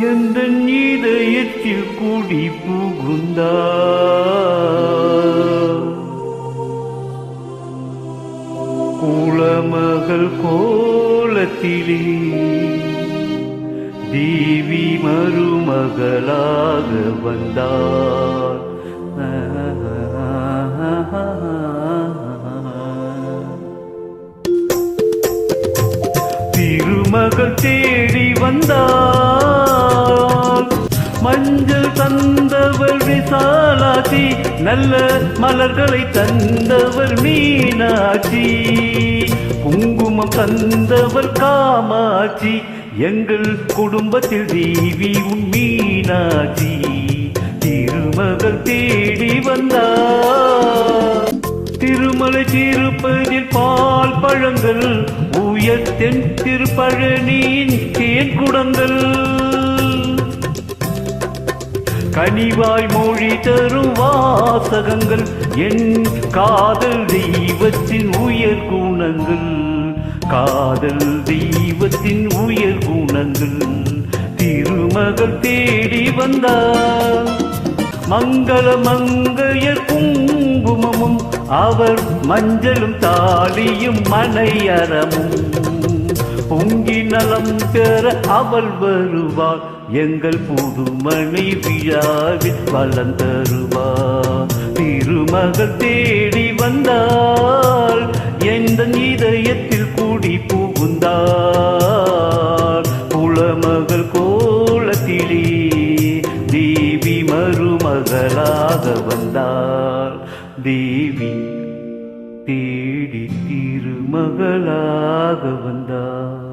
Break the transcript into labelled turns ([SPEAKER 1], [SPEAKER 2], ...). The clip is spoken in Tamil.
[SPEAKER 1] எந்த இதயத்தில் கூடி புகுந்தா குளமகள் கோலத்திலே தேவி மருமகளாக வந்தார். திருமகள் தேடி வந்தார். தந்தவள் நல்ல மலர்களை தந்தவர் மீனாட்சி. குங்குமம் தந்தவர் காமாட்சி எங்கள் குடும்பத்தில் தேவி உன் மீனாட்சி. திருமகள் தேடி வந்தார். திருமலை திருப்பதில் பால் பழங்கள் உயர்த்தென் திருப்பழனியின் தேன் குடங்கள். கனிவாய் மொழி தரும் வாசகங்கள் என் காதல் தெய்வத்தின் உயர் குணங்கள். காதல் தெய்வத்தின் உயர் குணங்கள் திருமகள் தேடி வந்தார். மங்கள மங்கையர் குங்குமமும் அவர் மஞ்சளும் தாலியும் மனையரமும். பொங்கி நலம் பெற அவள் வருவாள். எங்கள் புது மனைவியாவில் வளம் தருவார் திருமகள் தேடி வந்தாள். எந்த இதயத்தில் கூடி புகுந்தாள். குளமகள் கோலத்திலே தேவி மருமகளாக வந்தாள். தேவி தேடி திருமகளாக வந்தார்.